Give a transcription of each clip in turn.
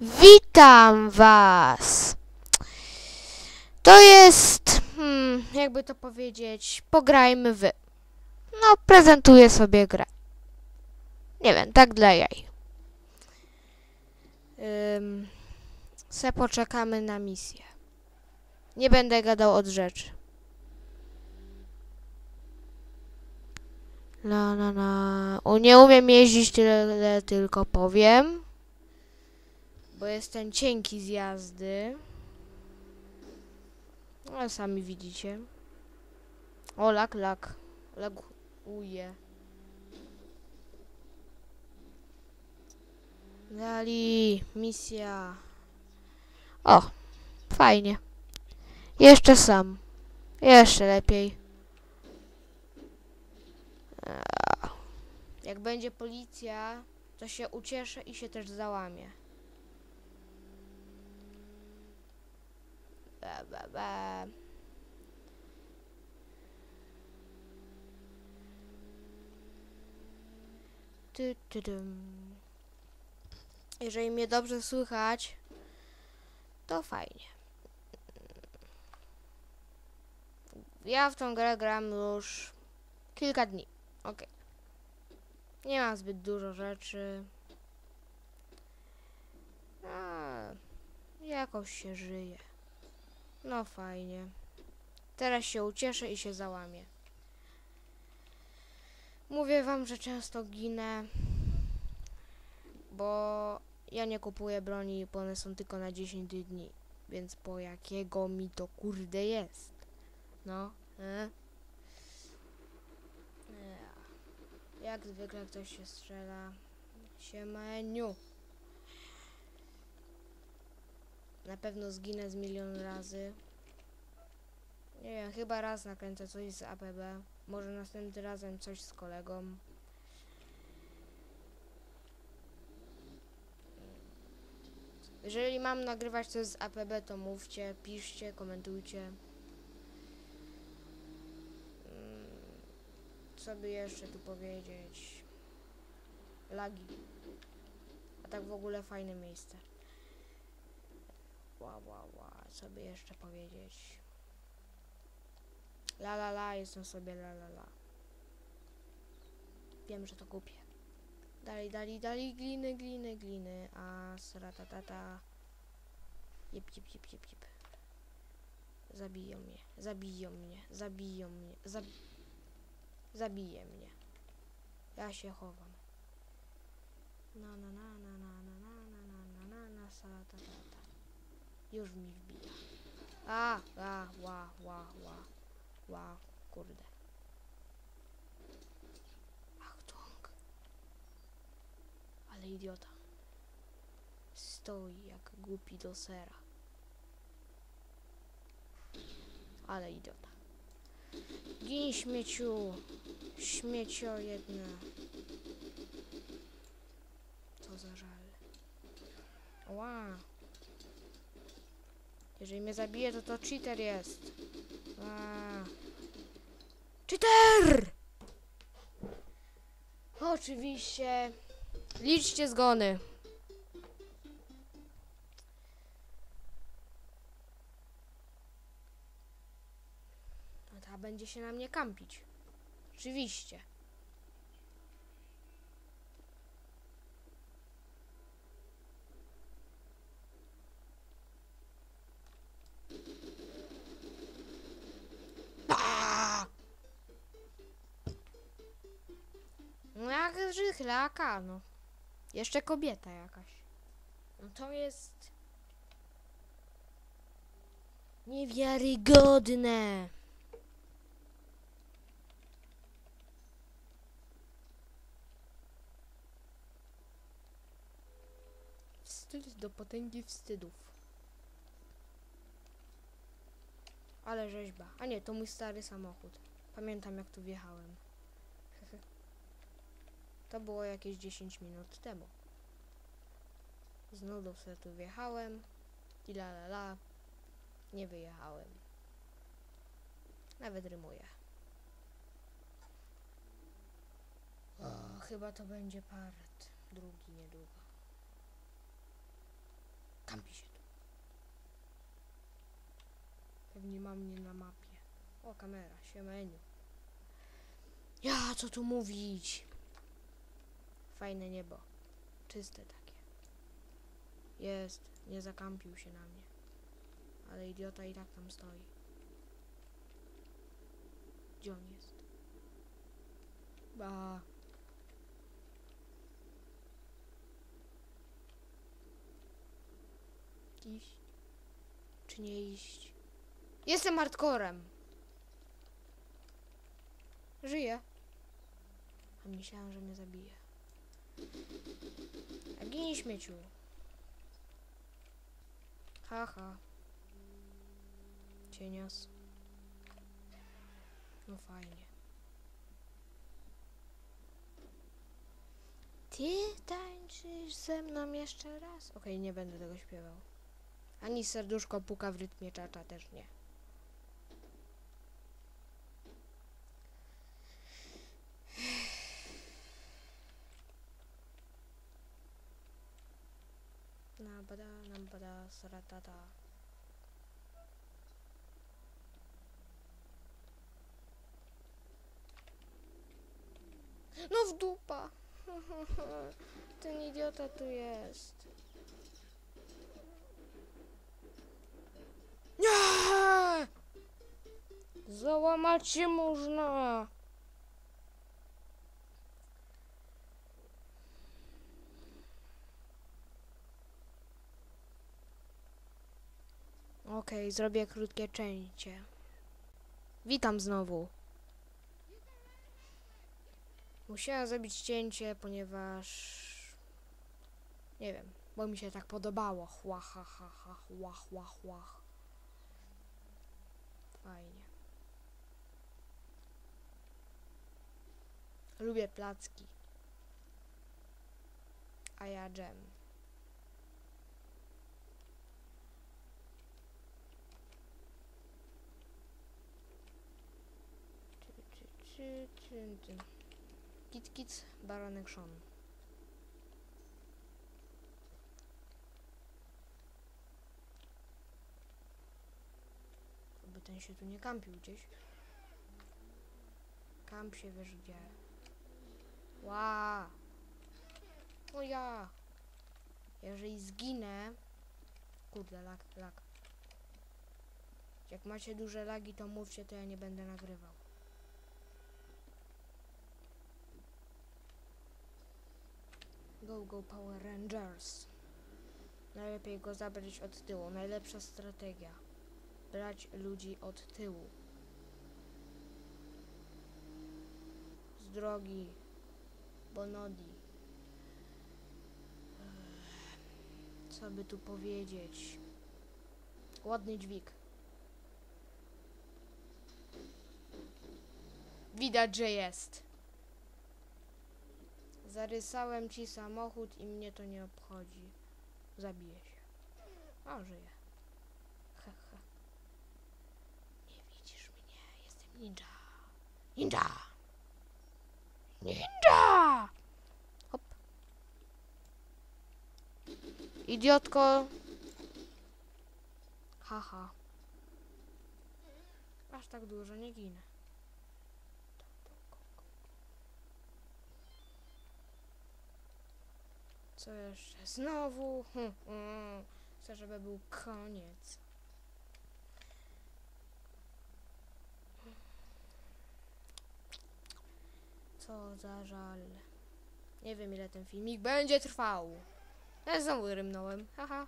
Witam was! To jest, hmm, jakby to powiedzieć, pograjmy wy. No, prezentuję sobie grę. Nie wiem, tak dla jaj. Se poczekamy na misję. Nie będę gadał od rzeczy. La, la, la. Nie umiem jeździć, tyle tylko powiem. Bo jestem cienki z jazdy. No, sami widzicie. O, lak, lak. Laguje. Dali, misja. O, fajnie. Jeszcze sam. Jeszcze lepiej. Jak będzie policja, to się ucieszę i się też załamie. Be, be. Ty, ty. Jeżeli mnie dobrze słychać, to fajnie. Ja w tą grę gram już kilka dni. Ok. Nie mam zbyt dużo rzeczy. A, jakoś się żyje. No fajnie. Teraz się ucieszę i się załamię. Mówię wam, że często ginę, bo ja nie kupuję broni, bo one są tylko na 10 dni. Więc po jakiego mi to kurde jest? No, e? Ja. Jak zwykle ktoś się strzela. Siemeniu. Na pewno zginę z milion razy. Nie wiem, chyba raz nakręcę coś z APB. Może następnym razem coś z kolegą. Jeżeli mam nagrywać coś z APB, to mówcie, piszcie, komentujcie. Mm, Co by jeszcze tu powiedzieć? Lagi. A tak w ogóle fajne miejsce. Ła, ła, ła. Co by jeszcze powiedzieć? La la la, jestem sobie la la la. Wiem, że to kupię. Dalej, dalej, dalej, gliny, gliny, gliny. A sratatata. Jep, jep, jep, jep, jep. Zabiją mnie, zabiją mnie, zabiją mnie, zab... Zabije mnie. Ja się chowam. Na na na na na na na na na na na na. Już mi wbija. A, a, ła, ła, ła. Ła, kurde. Achtung. Ale idiota. Stoi jak głupi do sera. Ale idiota. Gin śmieciu. Śmiecio jedna. Co za żal. Ła. Jeżeli mnie zabije, to to cheater jest. A. Cheater! Oczywiście. Liczcie zgony. No ta będzie się na mnie kampić. Oczywiście. Aaaa! No jak żychlaka, no. Jeszcze kobieta jakaś. No to jest... Niewiarygodne. Wstyd do potęgi wstydów. Ale rzeźba. A nie, to mój stary samochód. Pamiętam jak tu wjechałem. To było jakieś 10 minut temu. Z nudów sobie tu wjechałem. I la la la. Nie wyjechałem. Nawet rymuję. O, chyba to będzie part drugi niedługo. Kampi się tu. Pewnie ma mnie na mapie. O, kamera, siemeniu. Ja, co tu mówić? Fajne niebo. Czyste takie. Jest, nie zakampił się na mnie. Ale idiota i tak tam stoi. Gdzie on jest? Ba. Iść? Czy nie iść? Jestem hardcorem. Żyję. A myślałam, że mnie zabije. A ginie śmieciu. Haha. Cienias. No fajnie. Ty tańczysz ze mną jeszcze raz? Okej, nie będę tego śpiewał. Ani serduszko puka w rytmie czacza też nie. Nabada, nabada, saratata. No w dupa! Ten idiota tu jest. Nie! Załamać się można. Okej, zrobię krótkie cięcie. Witam znowu. Musiałem zrobić cięcie, ponieważ... Nie wiem, bo mi się tak podobało. Chła, ha, ha, ha, chła, chła, chła. Fajnie. Lubię placki. A ja dżem. Czy, Kit, kit, baranek szon. Aby ten się tu nie kampił gdzieś. Kamp się wiesz gdzie. Ła! O ja! Jeżeli zginę... Kurde, lag, lag. Jak macie duże lagi, to mówcie, to ja nie będę nagrywał. Go, go Power Rangers. Najlepiej go zabrać od tyłu. Najlepsza strategia. Brać ludzi od tyłu. Z drogi. Bonodi. Co by tu powiedzieć? Ładny dźwig. Widać, że jest. Zarysałem ci samochód i mnie to nie obchodzi. Zabiję się. A, żyję. Ha, ha. Nie widzisz mnie, jestem ninja. Ninja! Ninja! Hop. Idiotko. Haha. Aż tak dużo nie ginę. Co jeszcze? Znowu? Hm, hm. Chcę, żeby był koniec. Co za żal. Nie wiem ile ten filmik będzie trwał. Ja znowu rymnąłem. Haha.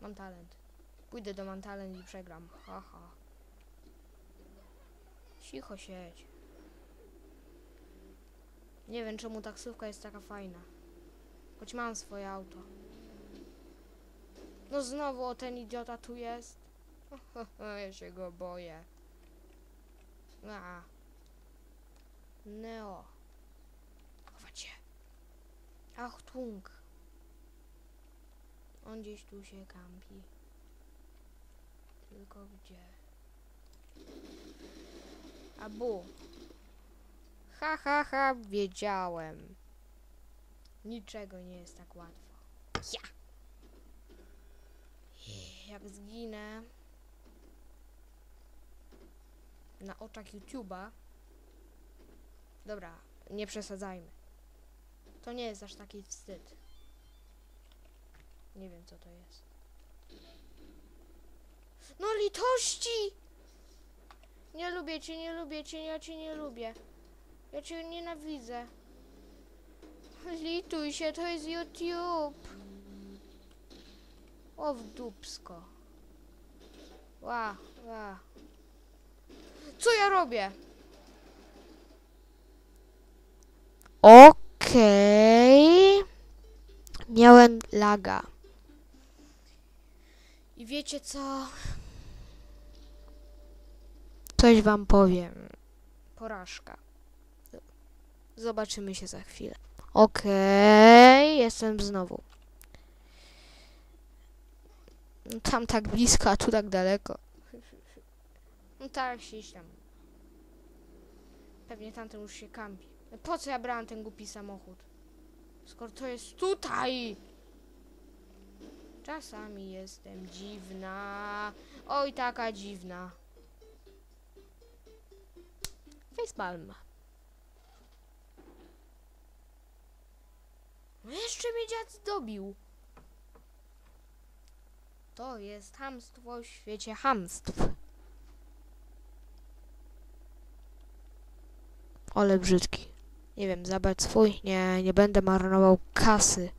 Mam talent. Pójdę do mam talent i przegram. Haha. Cicho siedź. Nie wiem czemu taksówka jest taka fajna. Choć mam swoje auto. No znowu o ten idiota tu jest. ja się go boję. A. Neo. Chować się. Achtung. On gdzieś tu się kampi. Tylko gdzie? Abu. Ha, ha, ha, wiedziałem. Niczego nie jest tak łatwo. Ja! jak zginę na oczach YouTube'a. Dobra, nie przesadzajmy. To nie jest aż taki wstyd. Nie wiem co to jest. No litości! Nie lubię cię, nie lubię cię, ja cię nie lubię. Ja cię nienawidzę. Lituj się, to jest YouTube. O w dupsko. Ła, ła. Co ja robię? Okej. Miałem laga. I wiecie co? Coś wam powiem. Porażka. Zobaczymy się za chwilę. Okej, jestem znowu. Tam tak blisko, a tu tak daleko. No tak, siedź tam. Pewnie tamten już się kampi. No po co ja brałam ten głupi samochód? Skoro to jest tutaj! Czasami jestem dziwna. Oj, taka dziwna. Facepalm. No jeszcze mnie dziad zdobił. To jest hamstwo w świecie hamstw. Ale brzydki. Nie wiem, zabrać swój? Nie, nie będę marnował kasy.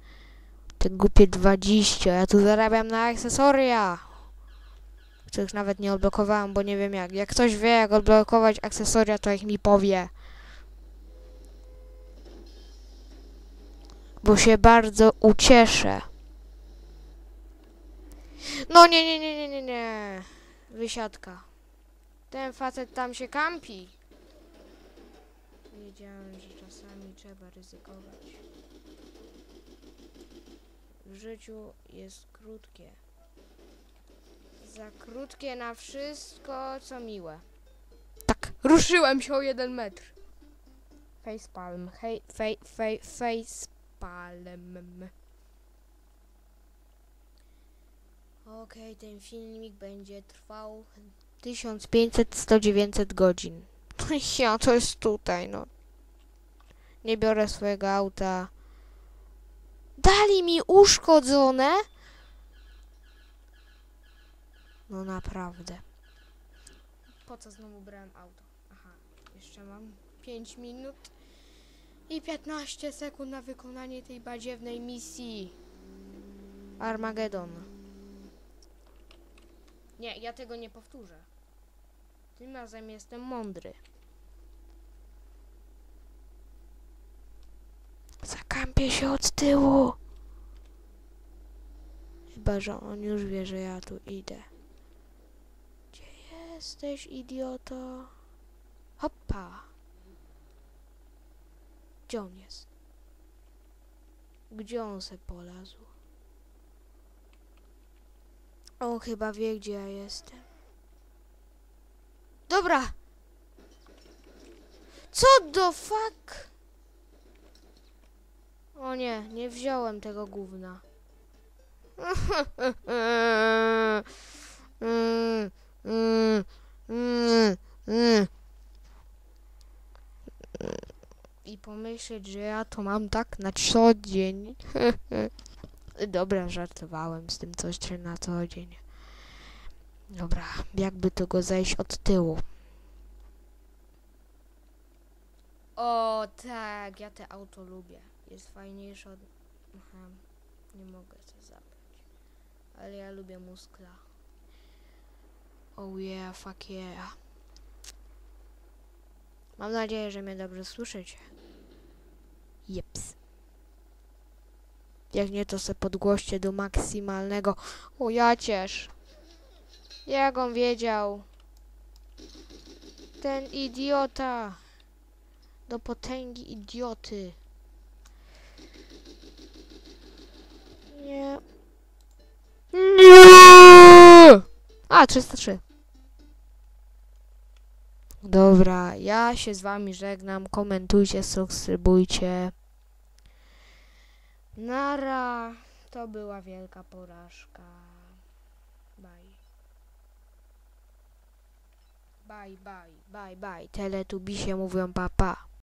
Te głupie 20. Ja tu zarabiam na akcesoria. Których nawet nie odblokowałem, bo nie wiem jak. Jak ktoś wie, jak odblokować akcesoria, to ich mi powie. Bo się bardzo ucieszę. No nie, nie, nie, nie, nie, nie. Wysiadka. Ten facet tam się kampi. Wiedziałem, że czasami trzeba ryzykować. W życiu jest krótkie. Za krótkie na wszystko, co miłe. Tak, ruszyłem się o jeden metr. Facepalm, hej, fej, fej, facepalm. Okej, ten filmik będzie trwał 1500, 100, 900 godzin. Ja, to jest tutaj, no. Nie biorę swojego auta. Dali mi uszkodzone? No naprawdę. Po co znowu brałem auto? Aha, jeszcze mam 5 minut i 15 sekund na wykonanie tej badziewnej misji. Armagedon. Nie, ja tego nie powtórzę. Tym razem jestem mądry. Zakampię się od tyłu. Chyba, że on już wie, że ja tu idę. Gdzie jesteś, idioto? Hoppa. Gdzie on jest? Gdzie on se polazł? On chyba wie, gdzie ja jestem. Dobra! Co do fuck? O nie, nie wziąłem tego gówna. I pomyśleć, że ja to mam tak na co dzień. Dobra, żartowałem z tym coś na co dzień. Dobra, jakby to go zejść od tyłu. O tak, ja te auto lubię. Jest fajniejsze od... Aha, nie mogę to zabrać. Ale ja lubię muskla. Oh yeah, fuck yeah. Mam nadzieję, że mnie dobrze słyszycie. Jeps. Jak nie, to se podgłoście do maksymalnego. O, ja ciesz. Jak on wiedział? Ten idiota. Do potęgi idioty. Nie. Nie! A, 303. Dobra, ja się z wami żegnam. Komentujcie, subskrybujcie. Nara, to była wielka porażka. Bye. Bye, bye, bye, bye. Teletubisie mówią papa. Pa.